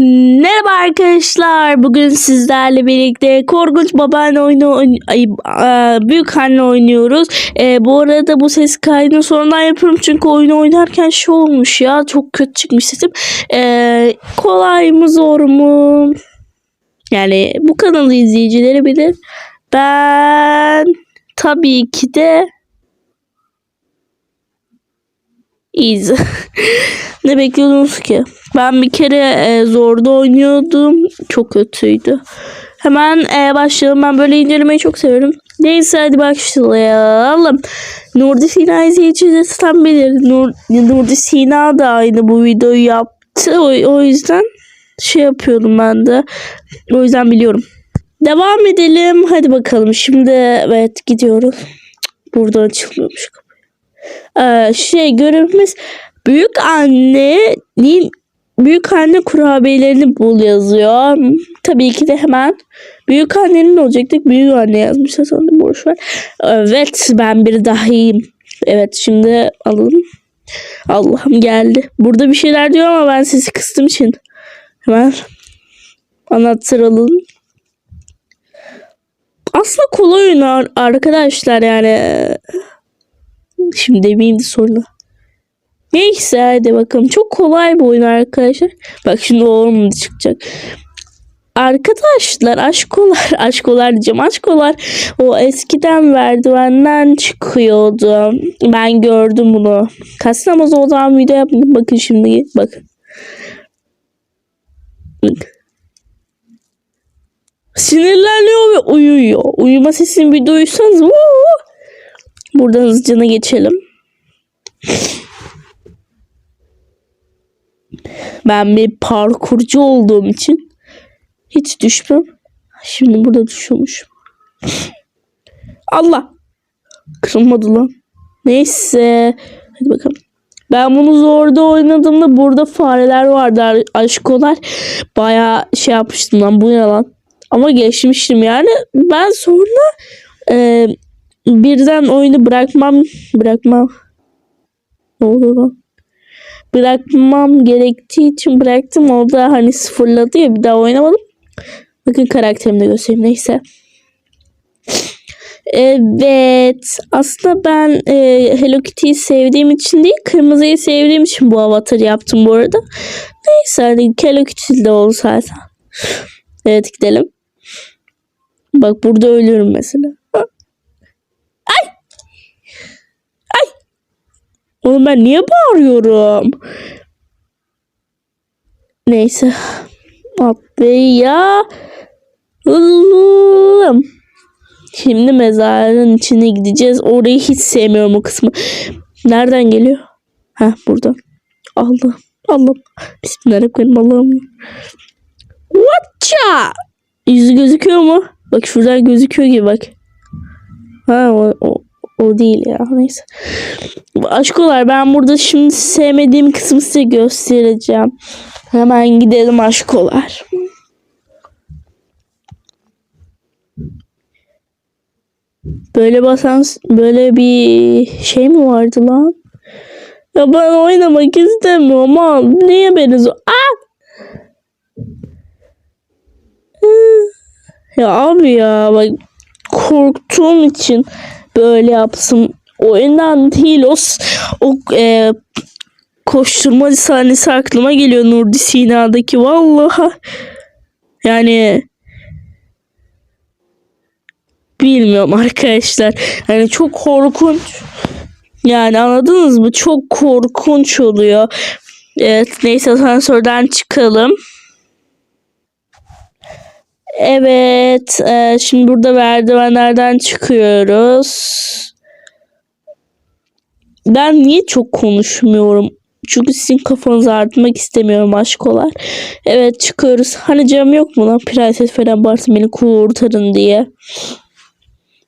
Merhaba arkadaşlar. Bugün sizlerle birlikte Korkunç Babaanne oyunu ay, büyük anne oynuyoruz. Ee, bu arada bu ses kaydını sonradan yapıyorum çünkü oyunu oynarken şey olmuş ya. Çok kötü çıkmış sesim. Ee, kolay mı zor mu? Yani bu kanalı izleyicileri bilir. Ben tabii ki de Easy. ne bekliyordunuz ki? Ben bir kere e, zorda oynuyordum. Çok kötüydü. Hemen e, başlayalım. Ben böyle incelemeyi çok severim. Neyse hadi başlayalım. Nurdi Sina izleyicileri tam bilir. Nur, Nurdi Sina da aynı bu videoyu yaptı. O, o yüzden şey yapıyorum ben de. O yüzden biliyorum. Devam edelim. Hadi bakalım. Şimdi evet gidiyoruz. Burada açılmıyormuş Ee, şey görevimiz büyük annenin büyük anne kurabiyelerini bul yazıyor. Tabii ki de hemen büyük annenin olacaktık. Büyük anne yazmış sanırım boş ver. Evet ben bir dahiyim. Evet şimdi alalım. Allah'ım geldi. Burada bir şeyler diyor ama ben sesi kıstım için. Hemen anahtar alın. Aslında kolay oyun ar- arkadaşlar yani. Şimdi demeyeyim de sonra. Neyse hadi bakalım. Çok kolay bir oyun arkadaşlar. Bak şimdi o olmadı çıkacak. Arkadaşlar aşkolar, aşkolar diyeceğim. Aşkolar o eskiden merdivenden çıkıyordu. Ben gördüm bunu. Kastamaz o zaman video yaptım. Bakın şimdi bakın. Bak. Sinirleniyor ve uyuyor. Uyuma sesini bir duysanız Buradan hızlıca geçelim. Ben bir parkurcu olduğum için hiç düşmem. Şimdi burada düşüyormuş. Allah. Kırılmadı lan. Neyse. Hadi bakalım. Ben bunu zorda oynadığımda burada fareler vardı ar- aşkolar. Baya şey yapmıştım lan bu ne lan. Ama geçmiştim yani. Ben sonra e, birden oyunu bırakmam bırakmam. Olur lan? Bırakmam gerektiği için bıraktım. O da hani sıfırladı ya bir daha oynamadım. Bakın karakterimi de göstereyim neyse. Evet aslında ben e, Hello Kitty'yi sevdiğim için değil kırmızıyı sevdiğim için bu avatarı yaptım bu arada. Neyse hani Hello Kitty de olsaydı evet gidelim. Bak burada ölüyorum mesela Oğlum ben niye bağırıyorum? Neyse. Oğlum. Şimdi mezarın içine gideceğiz. Orayı hiç sevmiyorum o kısmı. Nereden geliyor? Ha buradan. Allah. Allah. Bismillahirrahmanirrahim. Allah'ım. Watcha. Yüzü gözüküyor mu? Bak şuradan gözüküyor gibi bak. Ha o, o, o değil ya. Neyse. Aşkolar ben burada şimdi sevmediğim kısmı size göstereceğim. Hemen gidelim aşkolar. Böyle basan böyle bir şey mi vardı lan? Ya ben oynamak istemiyorum ama niye beni zor... Aa! Ya abi ya bak korktuğum için böyle yapsın. Oyundan değil o o e, koşturma sahnesi aklıma geliyor Nurdi Sina'daki. Vallahi. Yani bilmiyorum arkadaşlar. Yani çok korkunç. Yani anladınız mı? Çok korkunç oluyor. Evet neyse asansörden çıkalım evet e, şimdi burada merdivenlerden çıkıyoruz ben niye çok konuşmuyorum? Çünkü sizin kafanızı ağrıtmak istemiyorum aşkolar. Evet çıkıyoruz. Hani cam yok mu lan? Prenses falan varsa beni kurtarın diye.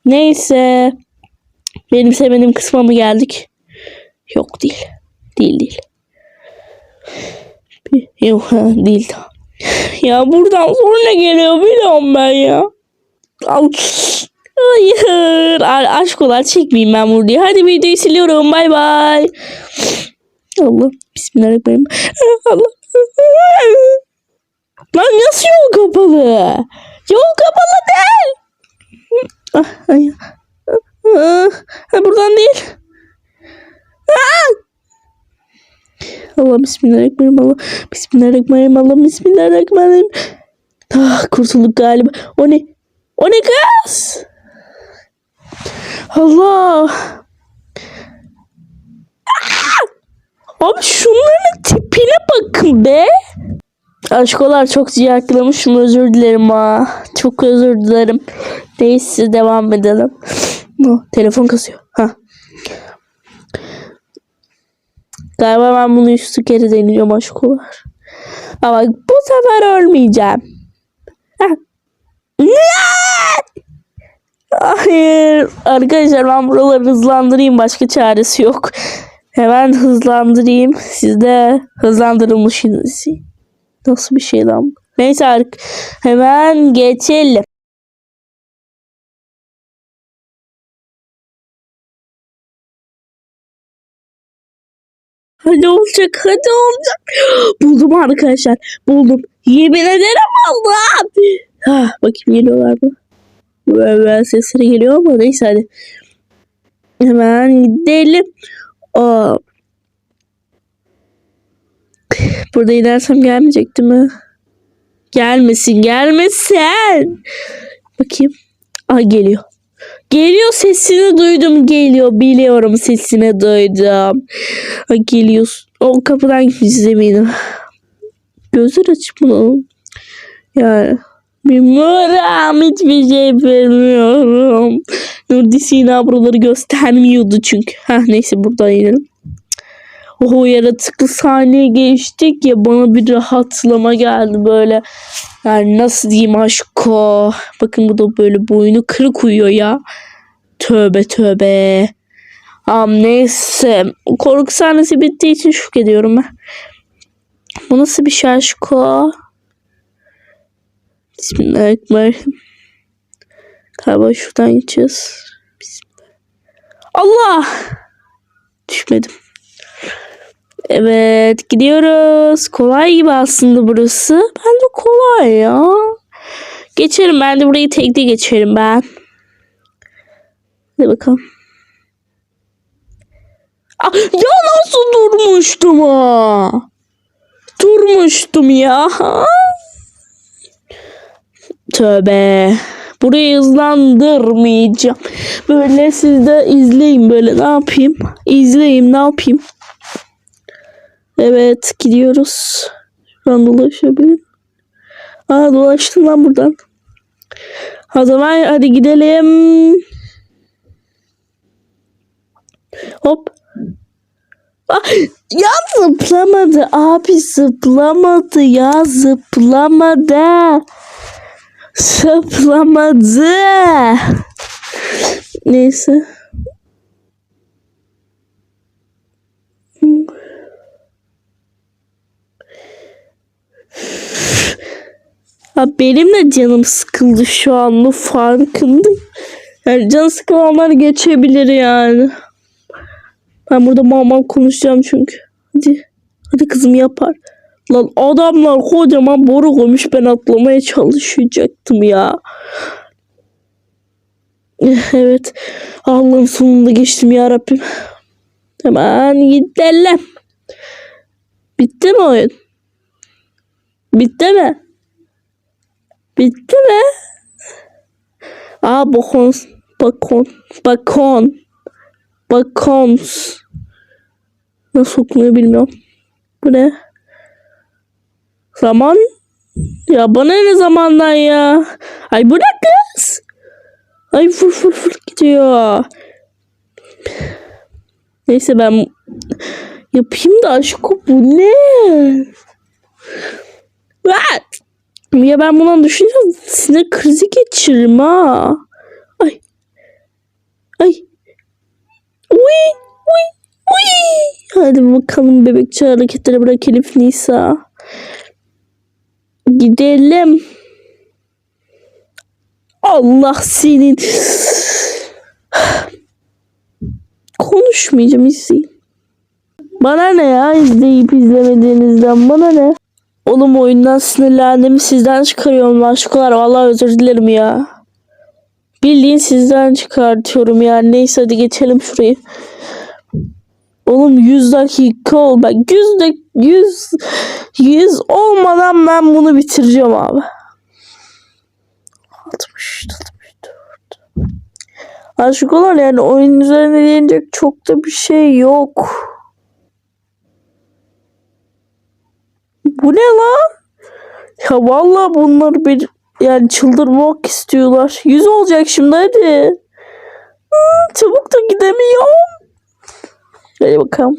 Neyse. Benim sevmediğim kısma mı geldik? Yok değil. Değil değil. Yok değil tamam. Ya buradan sonra ne geliyor biliyorum ben ya. Hayır. A- Aşkolar çekmeyeyim ben burada. Hadi videoyu siliyorum. Bay bay. Allah. Bismillahirrahmanirrahim. Allah. kapalı. Yol kapalı değil. Ah, ay. Ah, ah, buradan değil. Ah! Allah bismillahirrahmanirrahim. Allah bismillahirrahmanirrahim. Allah bismillahirrahmanirrahim. Ah, kurtulduk galiba. O ne? O ne kız? Allah. Ah! Abi şunların tipine bakın be. Aşkolar çok ciyaklamışım özür dilerim ha. Çok özür dilerim. Neyse devam edelim. Telefon kasıyor. Ha. Galiba ben bunu üstü kere deneyeceğim aşkolar. Ama bu sefer ölmeyeceğim. Ne? Hayır. Arkadaşlar ben buraları hızlandırayım. Başka çaresi yok. Hemen hızlandırayım. Siz de hızlandırılmışsınız. Nasıl bir şey lan? Neyse hemen geçelim. Hadi olacak, hadi olacak. Buldum arkadaşlar, buldum. Yemin ederim Allah'ım. Ha, bakayım geliyorlar mı? Böyle, sesleri geliyor ama neyse hadi. Hemen gidelim. Aa. Burada inersem gelmeyecek değil mi? Gelmesin, gelmesin. Bakayım. Aa geliyor. Geliyor sesini duydum geliyor biliyorum sesini duydum. Geliyor. O kapıdan gideceğiz eminim. Gözler açık mı? Yani bilmiyorum hiçbir şey bilmiyorum. Nurdi Sina buraları göstermiyordu çünkü. Ha neyse buradan inelim. O yaratıklı sahneye geçtik ya bana bir rahatlama geldi böyle. Yani nasıl diyeyim aşko. Bakın bu da böyle boynu kırık uyuyor ya. Tövbe tövbe. Am neyse. Korku sahnesi bittiği için şükrediyorum ben. Bu nasıl bir şey aşko? Bismillahirrahmanirrahim. Galiba şuradan gideceğiz. Bismillah. Allah! Düşmedim. Evet gidiyoruz. Kolay gibi aslında burası. Bence kolay ya. Geçerim ben de burayı tekte geçerim ben. Hadi bakalım. Ah, ya nasıl durmuştum ha? Durmuştum ya. Tövbe. Burayı hızlandırmayacağım. Böyle siz de izleyin böyle ne yapayım? İzleyin ne yapayım? Evet gidiyoruz. Şuradan dolaşabilirim. Aa dolaştım lan buradan. O zaman hadi gidelim. Hop. Ah, ya zıplamadı abi zıplamadı ya zıplamadı. Zıplamadı. Neyse. Ha, benim de canım sıkıldı şu an. Bu farkındayım. Yani can sıkılanlar geçebilir yani. Ben burada mal konuşacağım çünkü. Hadi. Hadi kızım yapar. Lan adamlar kocaman boru koymuş ben atlamaya çalışacaktım ya. Evet. Allah'ın sonunda geçtim ya Rabbim. Hemen gidelim. Bitti mi oyun? Bitti mi? Bitti mi? Aa bakon. Bakon. Bakon. Bakons. Nasıl okunuyor bilmiyorum. Bu ne? Zaman? Ya bana ne zamandan ya? Ay bu ne kız? Ay fır fır fır gidiyor. Neyse ben yapayım da aşkım bu ne? What? Ya ben bundan düşünce sinir krizi geçiririm ha. Ay. Ay. Uy. Uy. Uy. Hadi bakalım bebekçi hareketleri bırak Elif Nisa. Gidelim. Allah senin. Konuşmayacağım izleyin. Bana ne ya izleyip izlemediğinizden bana ne? Oğlum oyundan sinirlendim. Sizden çıkarıyorum aşklar. Vallahi özür dilerim ya. Bildiğin sizden çıkartıyorum ya. Neyse hadi geçelim şurayı. Oğlum 100 dakika ol. Bak 100 dak 100 100 olmadan ben bunu bitireceğim abi. 60 64 Aşkolar yani oyun üzerine değinecek çok da bir şey yok. Bu ne lan? Ya vallahi bunlar bir yani çıldırmak istiyorlar. Yüz olacak şimdi hadi. Hmm, çabuk da gidemiyorum. Hadi bakalım.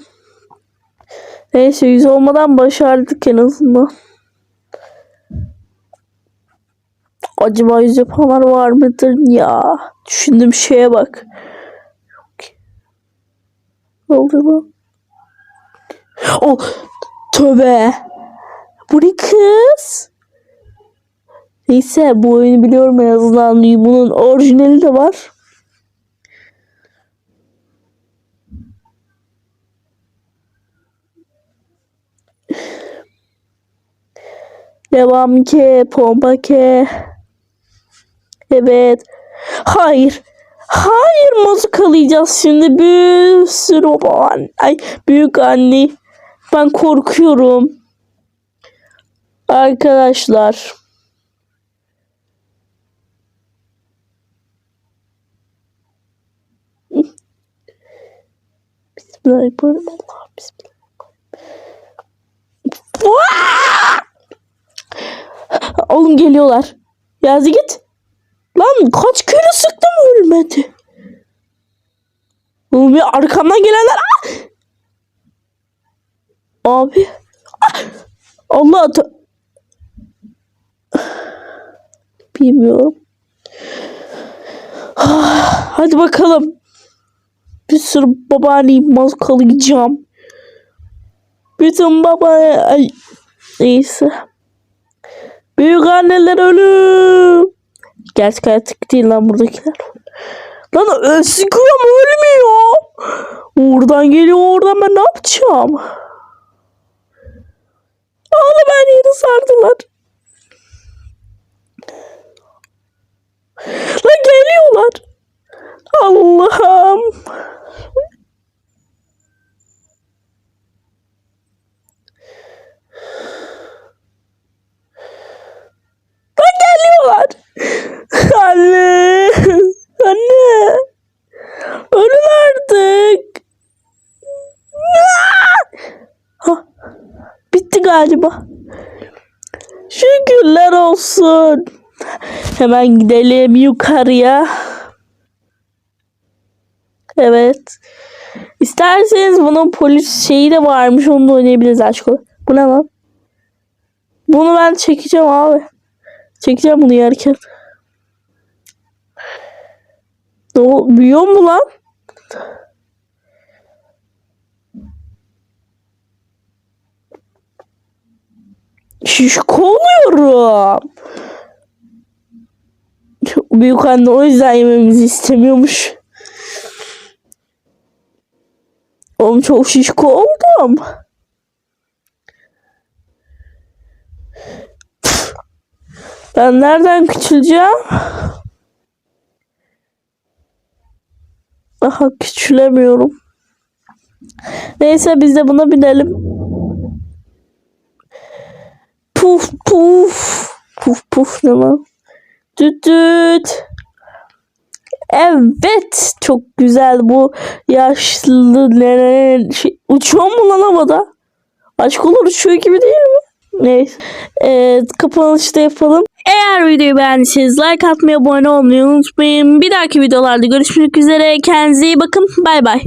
Neyse yüz olmadan başardık en azından. Acaba yüz yapanlar var mıdır ya? Düşündüğüm şeye bak. Ne oldu lan? Oh, tövbe. Bu ne kız? Neyse bu oyunu biliyorum en azından. Bunun orijinali de var. Devam ki, pompa ki. Evet. Hayır. Hayır mızıkalayacağız şimdi bir sürü. Ay büyük anne. Ben korkuyorum. Arkadaşlar. Bismillahirrahmanirrahim. Allah bismillah. Oğlum geliyorlar. Yazı git. Lan kaç kere sıktım ölmedi. Oğlum ya arkamdan gelenler. Ah! Abi. Ah! Allah Bilmiyorum. Ah, Hadi bakalım. Bir sürü babaanneyi mazkalayacağım. Bütün baba... Ay. Neyse. Büyük anneler ölüm. Gerçek hayattaki değil lan buradakiler. Lan ö- sıkıyorum ölmüyor. Oradan geliyor oradan ben ne yapacağım? Ağla ben yeri sardılar. Lan geliyorlar. Allah'ım. Lan geliyorlar. Anne. Anne. Ölün artık. Ha, bitti galiba. Şükürler olsun. Hemen gidelim yukarıya. Evet. İsterseniz bunun polis şeyi de varmış. Onu da oynayabiliriz aşkım. Bu ne lan? Bunu ben çekeceğim abi. Çekeceğim bunu yerken. Ol- büyüyor mu lan? Şişko oluyorum. Büyük anne o yüzden yememizi istemiyormuş. Oğlum çok şişko oldum. Ben nereden küçüleceğim? Daha küçülemiyorum. Neyse biz de buna binelim. Puf puf. Puf puf ne lan? Düt. Evet. Çok güzel bu yaşlı nene şey, uçuyor mu lan havada? Aşk olur uçuyor gibi değil mi? Neyse. Evet, kapanışta yapalım. Eğer videoyu beğendiyseniz like atmayı, abone olmayı unutmayın. Bir dahaki videolarda görüşmek üzere. Kendinize iyi bakın. Bay bay.